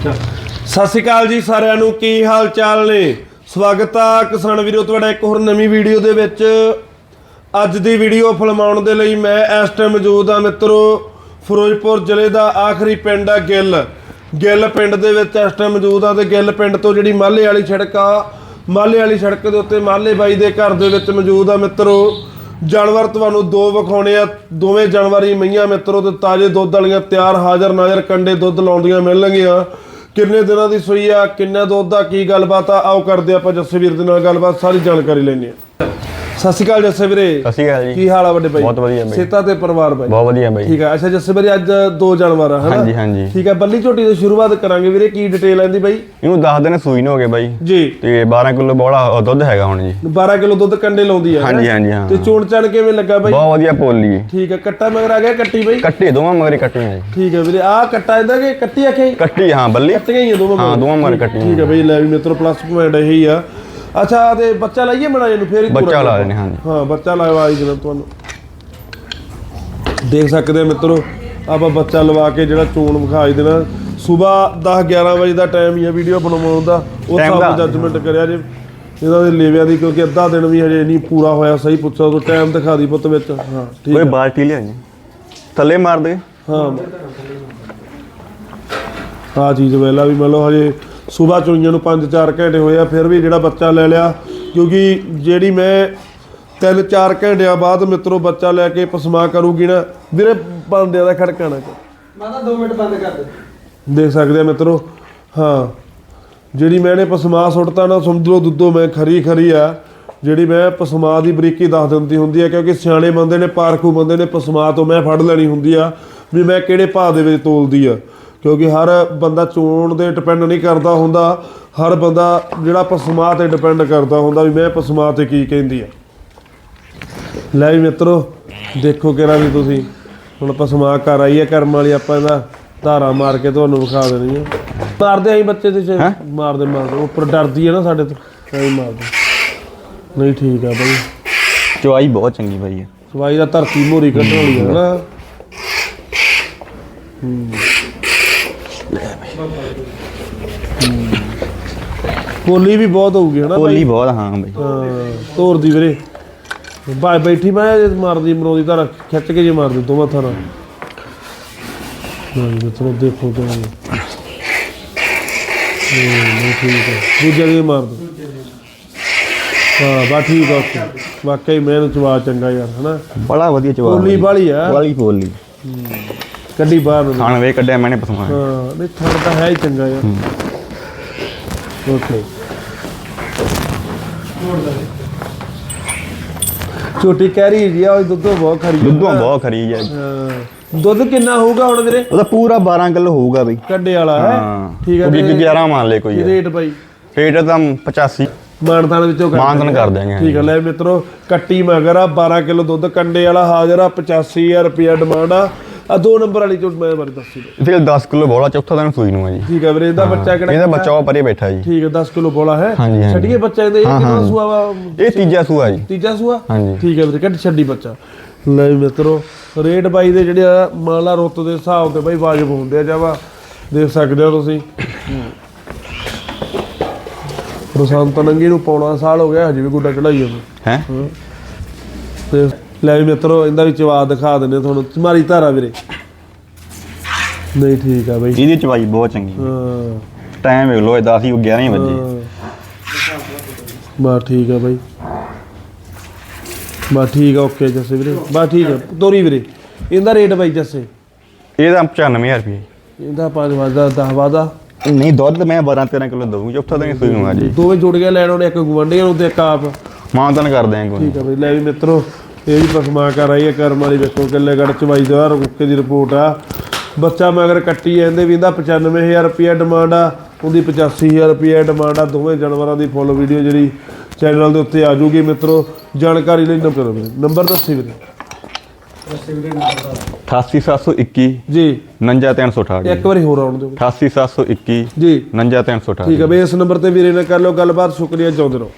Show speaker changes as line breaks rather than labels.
ਸਤਿ ਸ਼੍ਰੀ ਅਕਾਲ ਜੀ ਸਾਰਿਆਂ ਨੂੰ, ਕੀ ਹਾਲ ਚਾਲ ਨੇ? ਸਵਾਗਤ ਆ ਕਿਸਾਨ ਵੀਰੋ, ਤੁਹਾਡਾ ਇੱਕ ਹੋਰ ਨਵੀਂ ਵੀਡੀਓ ਦੇ ਵਿੱਚ। ਅੱਜ ਦੀ ਵੀਡੀਓ ਫਿਲਮਾਉਣ ਦੇ ਲਈ ਮੈਂ ਇਸ ਟਾਈਮ ਮੌਜੂਦ ਆ ਮਿੱਤਰੋ, ਫਿਰੋਜ਼ਪੁਰ ਜ਼ਿਲ੍ਹੇ ਦਾ ਆਖਰੀ ਪਿੰਡ ਆ ਗਿੱਲ। ਗਿੱਲ ਪਿੰਡ ਦੇ ਵਿੱਚ ਇਸ ਟਾਈਮ ਮੌਜੂਦ ਆ ਤੇ ਗਿੱਲ ਪਿੰਡ ਤੋਂ ਜਿਹੜੀ ਮਾਲੇ ਵਾਲੀ ਸੜਕ ਆ, ਮਾਲੇ ਵਾਲੀ ਸੜਕ ਦੇ ਉੱਤੇ ਮਾਲੇ ਬਾਈ ਦੇ ਘਰ ਦੇ ਵਿੱਚ ਮੌਜੂਦ ਆ ਮਿੱਤਰੋ। ਜਾਨਵਰ ਤੁਹਾਨੂੰ ਦੋ ਵਿਖਾਉਣੇ ਆ, ਦੋਵੇਂ ਜਾਨਵਰ ਹੀ ਮਈਆਂ ਮਿੱਤਰੋ, ਤੇ ਤਾਜ਼ੇ ਦੁੱਧ ਵਾਲੀਆਂ ਤਿਆਰ ਹਾਜ਼ਰ ਨਾਜ਼ਰ ਕੰਡੇ ਦੁੱਧ ਲਾਉਂਦੀਆਂ ਮਿਲਣਗੀਆਂ। ਕਿੰਨੇ ਦਿਨਾਂ ਦੀ ਸੂਈ ਆ, ਕਿੰਨਾ ਦੁੱਧ ਦਾ ਕੀ ਗੱਲਬਾਤ ਆ, ਆਓ ਕਰਦੇ ਆਪਾਂ ਜੱਸੇ ਵੀਰ ਦੇ ਨਾਲ ਗੱਲਬਾਤ, ਸਾਰੀ ਜਾਣਕਾਰੀ ਲੈਣੀ ਆ ਸਤਿ ਸ਼੍ਰੀ ਅਕਾਲ ਜੱਸੇ ਵੀਰੇ।
ਸਤਿ ਸ਼੍ਰੀ ਅਕਾਲ ਜੀ।
ਕੀ ਹਾਲ ਆ ਵੱਡੇ ਬਾਈ
ਬਹੁਤ ਵਧੀਆ ਬਾਈ।
ਸੇਤਾ ਤੇ ਪਰਿਵਾਰ ਬਾਈ।
ਬਹੁਤ ਵਧੀਆ ਬਾਈ।
ਠੀਕ ਆ। ਅੱਛਾ ਜੱਸੇ ਵੀਰੇ ਅੱਜ ਦੋ ਜਾਨਵਰ ਆ ਹਨਾ?
ਹਾਂਜੀ ਹਾਂਜੀ।
ਠੀਕ ਆ। ਬੱਲੀ ਝੋਟੀ ਤੋਂ ਸ਼ੁਰੂਆਤ ਕਰਾਂਗੇ ਵੀਰੇ। ਕੀ ਡਿਟੇਲ ਆਂਦੀ ਬਾਈ?
ਇਹਨੂੰ 10 ਦਿਨ ਸੂਈ ਨੂੰ ਹੋ ਗਏ ਬਾਈ।
ਜੀ।
ਤੇ 12 ਕਿਲੋ ਬੋਲਾ ਦੁੱਧ ਹੈਗਾ ਹੁਣ ਜੀ।
12 ਕਿਲੋ ਦੁੱਧ ਕੰਡੇ ਲਾਉਂਦੀ ਆ
ਹਾਂਜੀ
ਹੈਂ?
ਹਾਂਜੀ ਹਾਂ।
ਤੇ ਚੋਣ ਚਣ ਕਿਵੇਂ ਲੱਗਾ ਬਾਈ?
ਬਹੁਤ ਵਧੀਆ ਪੋਲੀ
ਠੀਕ ਆ। ਕੱਟਾ ਮਗਰ ਆ ਗਿਆ ਕੱਟੀ ਬਾਈ?
ਕੱਟੀ ਦੋਵਾਂ ਮਗਰ ਕੱਟੀਆਂ ਜੀ।
ਠੀਕ ਹੈ ਵੀਰੇ। ਆ ਕੱਟਾ ਇਹਦਾ ਕਿ ਕੱਟੀ ਆਖੇ
ਕੱਟੀ ਹਾਂ ਬੱਲੀ।
ਕੱਟੀਆਂ ਹੀ ਆ ਦੋਵਾਂ
ਹਾਂ
ਮਗਰ।
ਦੋਵਾਂ ਮਗਰ ਕੱਟੀਆਂ
ਠੀਕ ਹੈ ਬਈ ਲੈ ਵੀ ਮਿੱਤਰ ਪਲੱਸ ਪੁਆਇੰਟ ਇਹੀ ਆ। ਅੱਛਾ ਤੇ ਬੱਚਾ ਲਾਈਏ ਬਣਾ ਇਹਨੂੰ ਫੇਰ ਹੀ।
ਬੱਚਾ ਲਾ ਲੈਣੇ ਹਾਂਜੀ।
ਹਾਂ ਬੱਚਾ ਲਵਾ ਹੀ ਦੇਣਾ ਤੁਹਾਨੂੰ। ਦੇਖ ਸਕਦੇ ਆ ਮਿੱਤਰੋ ਆਪਾਂ ਬੱਚਾ ਲਵਾ ਕੇ ਜਿਹੜਾ ਚੋਣ ਵਿਖਾ ਹੀ ਦੇਣਾ। ਸਵੇਰ 10 11 ਵਜੇ ਦਾ ਟਾਈਮ ਹੀ ਆ ਵੀਡੀਓ ਬਣਾਉਣ ਦਾ। ਉਸ ਹਿਸਾਬ। ਜੱਜਮੈਂਟ ਕਰਿਆ ਜੇ। ਇਹਨਾਂ ਦੇ ਲੇਵਿਆਂ ਦੀ ਕਿਉਂਕਿ ਅੱਧਾ ਦਿਨ ਵੀ ਹਜੇ ਨਹੀਂ ਪੂਰਾ ਹੋਇਆ ਸਹੀ ਪੁੱਛੋ ਤੂੰ ਟਾਈਮ ਦਿਖਾ ਦੀ ਪੁੱਤ ਵਿੱਚ। ਹਾਂ ਠੀਕ
ਕੋਈ ਬਾਲਟੀ ਲਿਆ ਜੀ ਥੱਲੇ ਮਾਰ ਦੇ।
ਹਾਂ। ਆ ਚੀਜ਼ ਵੇਲਾ ਵੀ ਮੰਨ ਲਓ ਹਜੇ ਸਵੇਰ ਚੁਈਆਂ ਨੂੰ 5-4 ਘੰਟੇ ਹੋਏ ਆ ਫਿਰ ਵੀ ਜਿਹੜਾ ਬੱਚਾ ਲੈ ਲਿਆ। ਕਿਉਂਕਿ ਜਿਹੜੀ ਮੈਂ 3-4 ਘੰਟਿਆਂ ਬਾਅਦ ਮਿੱਤਰੋ ਬੱਚਾ ਲੈ ਕੇ ਪਸਮਾ ਕਰੂਗੀ ਨਾ ਵੀਰੇ ਬੰਦਿਆਂ ਦਾ ਖੜਕਾਣਾ
ਮਾਤਾ 2 ਮਿੰਟ ਬੰਦ ਕਰ ਦੇ।
ਦੇਖ ਸਕਦੇ ਆ ਮਿੱਤਰੋ? ਹਾਂ। ਜਿਹੜੀ ਮੈਨੇ ਪਸਮਾ ਸੁੱਟਤਾ ਨਾ ਸਮਝੋ ਦੁੱਧੋ ਮੈਂ ਖਰੀ ਖਰੀ ਆ। ਜਿਹੜੀ ਮੈਂ ਪਸਮਾ ਦੀ ਬਰੀਕੀ ਦੱਸ ਦਿੰਦੀ ਹੁੰਦੀ ਆ ਕਿਉਂਕਿ ਸਿਆਣੇ ਬੰਦੇ ਨੇ ਪਾਰਖੂ ਬੰਦੇ ਨੇ ਪਸਮਾ ਤੋਂ ਮੈਂ ਫੜ ਲੈਣੀ ਹੁੰਦੀ ਆ ਵੀ ਮੈਂ ਕਿਹੜੇ ਭਾਅ ਦੇ ਵਿੱਚ ਤੋਲਦੀ ਆ। ਕਿਉਂਕਿ ਹਰ ਬੰਦਾ ਚੋਣ ਦੇ ਡਿਪੈਂਡ ਨਹੀਂ ਕਰਦਾ ਹੁੰਦਾ। ਹਰ ਬੰਦਾ ਜਿਹੜਾ ਪਸਮਾ ਤੇ ਡਿਪੈਂਡ ਕਰਦਾ ਹੁੰਦਾ ਵੀ ਮੈਂ ਪਸਮਾ ਤੇ ਕੀ ਕਹਿੰਦੀ ਆ। ਲੈ ਵੀ ਮਿੱਤਰੋ ਦੇਖੋ ਕਿਹੜਾ ਵੀ ਤੁਸੀਂ। ਹੁਣ ਪਸਮਾ ਘਰ ਆਈ ਹੈ ਕਰਮ ਵਾਲੀ ਆਪਾਂ ਇਹਦਾ ਧਾਰਾ ਮਾਰ ਕੇ ਤੁਹਾਨੂੰ ਵਿਖਾ ਦੇਣੀ ਆ। ਮਾਰਦੇ ਆਈ ਬੱਚੇ ਤੇ
ਹੈਂ?
ਮਾਰਦੇ ਮਾਰਦੇ। ਉੱਪਰ ਡਰਦੀ ਹੈ ਨਾ ਸਾਡੇ ਤੋਂ। ਐਂ ਮਾਰਦੇ। ਨਹੀਂ ਠੀਕ ਆ ਬਾਈ।
ਚੁਆਈ ਬਹੁਤ ਚੰਗੀ ਬਾਈ
ਸਵਾਈ ਦਾ ਧਰਤੀ ਮੋਰੀ ਕੱਢਣ ਵਾਲੀ ਹੈ ਨਾ। ਕੋਲੀ ਵੀ ਬਹੁਤ ਹੋਊਗੀ ਹਨਾ
ਪੋਲੀ ਬਹੁਤ ਹਾਂ ਬਾਈ।
ਹਾਂ ਤੋਰਦੀ ਵੀਰੇ। ਬਾਈ ਬੈਠੀ ਮੈਂ ਜੇ ਮਾਰਦੀ ਮਰੋਦੀ ਤਾਂ ਖਿੱਚ ਕੇ ਜੇ ਮਾਰਦੀ ਦੋਵਾਂ ਥਾਂ ਨਹੀਂ ਮਿੱਤਰੋ ਦੇਖੋ ਤੇ ਨਹੀਂ ਠੀਕ ਹੈ। ਦੂਜੇ ਵੀ ਮਾਰ ਦੋ। ਹਾਂ ਬਾ ਠੀਕ ਆ ਓਕੇ। ਵਾਕਈ ਮੈਨੂੰ ਚਵਾ ਚੰਗਾ ਯਾਰ ਹਨਾ?
ਬੜਾ ਵਧੀਆ ਚਵਾ
ਪੋਲੀ ਵਾਲੀ ਆ।
ਵਾਲੀ ਪੋਲੀ
ਕੱਢੀ ਬਾਹਰ ਨੂੰ।
ਖਾਣ ਵੇ ਕੱਢਿਆ ਮੈਨੇ ਪਸਮਾ
ਹਾਂ ਨਹੀਂ ਥੜ ਤਾਂ ਹੈ ਹੀ ਚੰਗਾ ਯਾਰ ਓਕੇ। ਛੋਟੀ ਕਹਿਰੀ ਜੀ ਆ ਉਹ ਦੁੱਧੋਂ ਬਹੁਤ ਖਰੀ।
ਦੁੱਧੋਂ ਬਹੁਤ ਖਰੀ ਹੈ
ਹਾਂ। ਦੁੱਧ ਕਿੰਨਾ ਹੋਊਗਾ ਹੁਣ ਵੀਰੇ?
ਉਹਦਾ ਪੂਰਾ 12 ਕਿਲੋ ਹੋਊਗਾ ਬਾਈ।
ਕੱਡੇ ਵਾਲਾ ਹੈ? ਠੀਕ ਹੈ ਤੇ
11 ਮੰਨ ਲੈ ਕੋਈ
ਰੇਟ ਬਾਈ?
ਰੇਟ ਤਾਂ 85
ਮਾਨਤਾਨ ਵਿੱਚੋਂ
ਮਾਨਤਾਨ ਕਰ ਦਿਆਂਗੇ,
ਠੀਕ ਹੈ ਲੈ ਮਿੱਤਰੋ ਕੱਟੀ ਮਗਰ ਆ 12 ਕਿਲੋ ਦੁੱਧ ਕੰਡੇ ਵਾਲਾ ਹਾਜ਼ਰ ਆ 85000 ਰੁਪਿਆ ਡਿਮਾਂਡ ਆ। ਆ ਦੋ ਨੰਬਰ ਵਾਲੀ ਚੋਂ ਮੈਂ ਬਾਰੇ ਦੱਸੀ ਦਿਓ।
ਫਿਰ 10 ਕਿਲੋ ਬੋਲਾ ਚੌਥਾ ਦਿਨ ਸੂਈ ਨੂੰ ਆ ਜੀ।
ਠੀਕ ਹੈ ਵੀਰੇ ਇਹਦਾ ਬੱਚਾ ਕਿਹੜਾ
ਇਹਦਾ ਬੱਚਾ ਉਹ ਪਰੇ ਬੈਠਾ ਜੀ।
ਠੀਕ ਹੈ 10 ਕਿਲੋ ਬੋਲਾ ਹੈ।
ਹਾਂਜੀ, ਹਾਂਜੀ।
ਛੱਡੀਏ ਬੱਚਾ ਇਹਦੇ ਇਹ
ਹਾਂ,
ਕਿੰਨਾ
ਹਾਂ।
ਸੂਆ ਵਾ?
ਇਹ ਤੀਜਾ ਸੂਆ ਜੀ।
ਤੀਜਾ ਸੂਆ?
ਹਾਂਜੀ।
ਠੀਕ ਹੈ ਵੀਰੇ ਕੱਢ ਛੱਡੀ ਬੱਚਾ। ਲੈ ਵੀ ਮਿੱਤਰੋ ਰੇਟ ਬਾਈ ਦੇ ਜਿਹੜੇ ਆ ਮੰਨ ਲਾ ਰੁੱਤ ਦੇ ਹਿਸਾਬ ਤੇ ਬਾਈ ਵਾਜਬ ਹੁੰਦੇ ਆ ਜਾਵਾ। ਦੇਖ ਸਕਦੇ ਹੋ ਤੁਸੀਂ। ਬਸੰਤ ਨੰਗੀ ਨੂੰ ਪੌਣਾ ਸਾਲ ਹੋ ਗਿਆ ਹਜੇ ਵੀ ਗੁੱਡਾ ਚੜਾਈ ਉਹਨੂੰ
ਹੈ।
ਲੈ ਵੀ ਮਿੱਤਰੋ ਇਹਦਾ ਵੀ ਚਵਾ ਦਿਖਾ ਦਿੰਦੇ ਤੁਹਾਨੂੰ। ਮਾਰੀ ਧਾਰਾ ਵੀਰੇ। ਨਹੀਂ ਠੀਕ ਆ ਬਾਈ।
ਇਹਦੀ ਚਵਾਈ ਬਹੁਤ ਚੰਗੀ।
ਹਾਂ।
ਟਾਈਮ ਵੇਖ ਲੋ ਇਹ 10 ਹੀ 11 ਹੀ। ਵਜੇ
ਬਾ ਠੀਕ ਆ ਬਾਈ। ਬਾ ਠੀਕ ਆ ਓਕੇ ਜੱਸੇ ਵੀਰੇ। ਬਾ ਠੀਕ ਆ। ਤੋਰੀ ਵੀਰੇ। ਇਹਦਾ ਰੇਟ ਬਾਈ ਜੱਸੇ।
ਇਹਦਾ 95000 ਰੁਪਏ।
ਇਹਦਾ ਪੰਜ ਵਾਦਾ 10 ਵਾਦਾ
ਨਹੀਂ ਦੁੱਧ ਮੈਂ 12 13 ਕਿਲੋ ਦਊਂ ਚੌਥਾ ਦਿਨ ਸੂਈ ਨੂੰ ਆ ਜੀ।
ਦੋਵੇਂ ਜੁੜ ਕੇ ਲੈਣ ਉਹਨੇ ਇੱਕ ਗਵੰਡੀਆਂ ਨੂੰ ਤੇ ਇੱਕ ਆਪ।
ਮਾਨਤਨ ਕਰ ਦਿਆਂਗੇ ਕੋਈ
ਠੀਕ ਆ ਬਈ ਲੈ ਵੀ ਮਿੱਤਰੋ ਇਹ ਵੀ ਪਸਮਾ ਕਰ ਆਈ ਹੈ ਕਰਮ ਵਾਲੀ ਵੇਖੋ ਕਿੱਲੇ ਗੜ ਚਵਾਈ ਦਾ ਰੁੱਕੇ ਦੀ ਰਿਪੋਰਟ ਆ। ਬੱਚਾ ਮਗਰ ਕੱਟੀ ਜਾਂਦੇ ਵੀ ਇਹਦਾ 95000 ਰੁਪਿਆ ਡਿਮਾਂਡ ਆ ਉਹਦੀ 85000 ਰੁਪਿਆ ਡਿਮਾਂਡ ਆ ਦੋਵੇਂ ਜਾਨਵਰਾਂ ਦੀ ਫੁੱਲ ਵੀਡੀਓ ਜਿਹੜੀ ਚੈਨਲ ਦੇ ਉੱਤੇ ਆ ਜੂਗੀ ਮਿੱਤਰੋ ਜਾਣਕਾਰੀ ਲਈ ਨੰਬਰ ਨੰਬਰ ਦੱਸੀ ਵੀਰੇ।
88721
ਜੀ।
99368
ਇੱਕ ਵਾਰੀ ਹੋਰ ਆਉਣ ਦਿਓ।
88721
ਜੀ।
99368
ਠੀਕ ਹੈ ਬਈ ਇਸ ਨੰਬਰ ਤੇ ਵੀਰੇ ਨਾਲ ਕਰ ਲਓ ਗੱਲਬਾਤ ਸ਼ੁਕਰੀਆ ਚਾਹੁੰਦੇ ਰਹੋ।